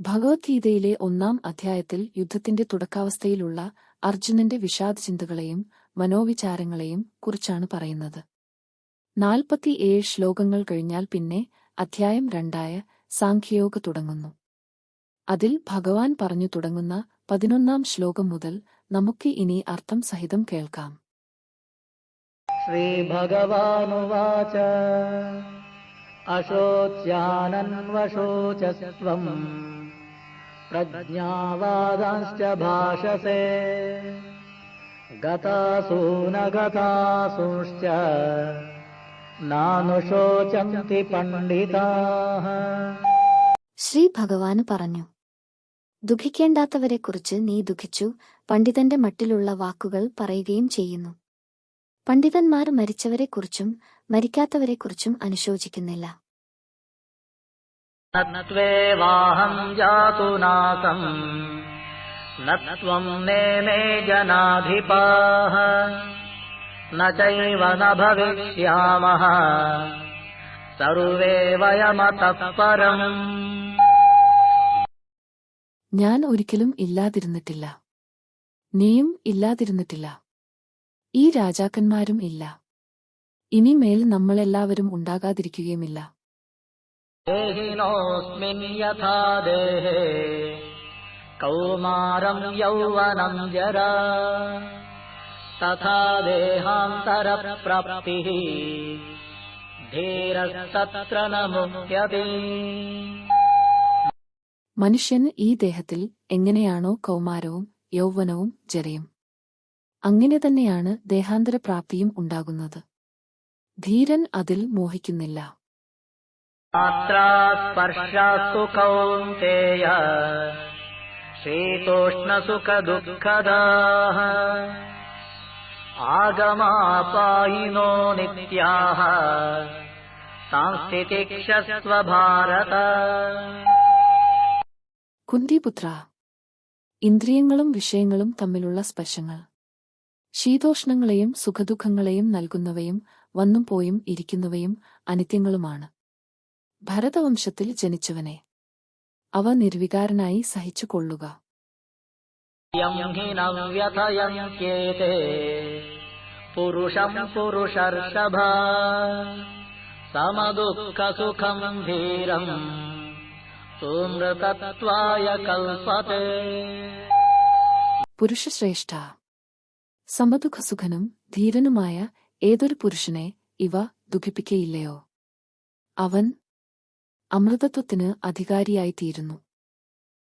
ഭഗവത്ഗീതയിലെ ഒന്നാം അധ്യായത്തിൽ യുദ്ധത്തിന്റെ തുടക്കാവസ്ഥയിലുള്ള അർജുനന്റെ വിഷാദചിന്തകളെയും മനോവിചാരങ്ങളെയും കുറിച്ചാണ് പറയുന്നത് നാൽപ്പത്തിയേഴ് ശ്ലോകങ്ങൾ കഴിഞ്ഞാൽ പിന്നെ അധ്യായം രണ്ടായ സാഖ്യയോഗ തുടങ്ങുന്നു അതിൽ ഭഗവാൻ പറഞ്ഞു തുടങ്ങുന്ന പതിനൊന്നാം ശ്ലോകം മുതൽ നമുക്ക് ഇനി അർത്ഥം സഹിതം കേൾക്കാം श्रीभगवानुवाच अशोच्यानन्वशोचस्त्वम् प्रज्ञावादांश्च भाषसे गतासु न गतासूंश्च नानुशोचन्ति पण्डिताः ശ്രീ ഭഗവാന് പറഞ്ഞു ദുഃഖിക്കേണ്ടാത്തവരെക്കുറിച്ച് നീ ദുഃഖിച്ചു പണ്ഡിതന്റെ മട്ടിലുള്ള വാക്കുകൾ പറയുകയും ചെയ്യുന്നു പണ്ഡിതന്മാർ മരിച്ചവരെക്കുറിച്ചും മരിക്കാത്തവരെക്കുറിച്ചും അനുശോചിക്കുന്നില്ല न त्वेवाहम् जातु नासम् न त्वम् नेमे जनाधिपाः न चैव न भविष्यामः सर्वे वयमतः परम् ഞാൻ ഒരിക്കലും ഇല്ലാതിരുന്നിട്ടില്ല നീയും ഇല്ലാതിരുന്നിട്ടില്ല ഈ രാജാക്കന്മാരും ഇല്ല ഇനിമേൽ നമ്മളെല്ലാവരും ഉണ്ടാകാതിരിക്കുകയുമില്ല देहिनोऽस्मिन् यथा देहे कौमारम् यौवनम् जरा तथा देहान्तरप्राप्तिः धीरस्तत्र न मुह्यति മനുഷ്യന് ഈ ദേഹത്തിൽ എങ്ങനെയാണോ കൗമാരവും യൗവനവും ജരയും അങ്ങനെ തന്നെയാണ് ദേഹാന്തരപ്രാപ്തിയും ഉണ്ടാകുന്നത് ധീരൻ അതിൽ മോഹിക്കുന്നില്ല मात्रा स्पर्शास्तु कौन्तेय शीतोष्णसुखदुःखदाः आगमापायिनो नित्याः सांस्थितिक्षस्व भारत കുന്തിപുത്ര ഇന്ദ്രിയങ്ങളും വിഷയങ്ങളും തമ്മിലുള്ള സ്പർശങ്ങൾ ശീതോഷ്ണങ്ങളെയും സുഖദുഃഖങ്ങളെയും നൽകുന്നവയും വന്നും പോയും ഇരിക്കുന്നവയും അനിത്യങ്ങളുമാണ് ഭരതവംശത്തിൽ ജനിച്ചവനെ. അവ നിർവികാരനായി സഹിച്ചുകൊള്ളുക. പുരുഷം പുരുഷർഷഭ. സമദുഃഖസുഖം ധീരം. സുമൃതത്വായ കൽപ്പത്തെ പുരുഷശ്രേഷ്ഠ. സമദുഖസുഖനും ധീരനുമായ ഏതൊരു പുരുഷനെ ഇവ ദുഃഖിപ്പിക്കയില്ലയോ? അവൻ അമൃതത്വത്തിന് അധികാരിയായിത്തീരുന്നു.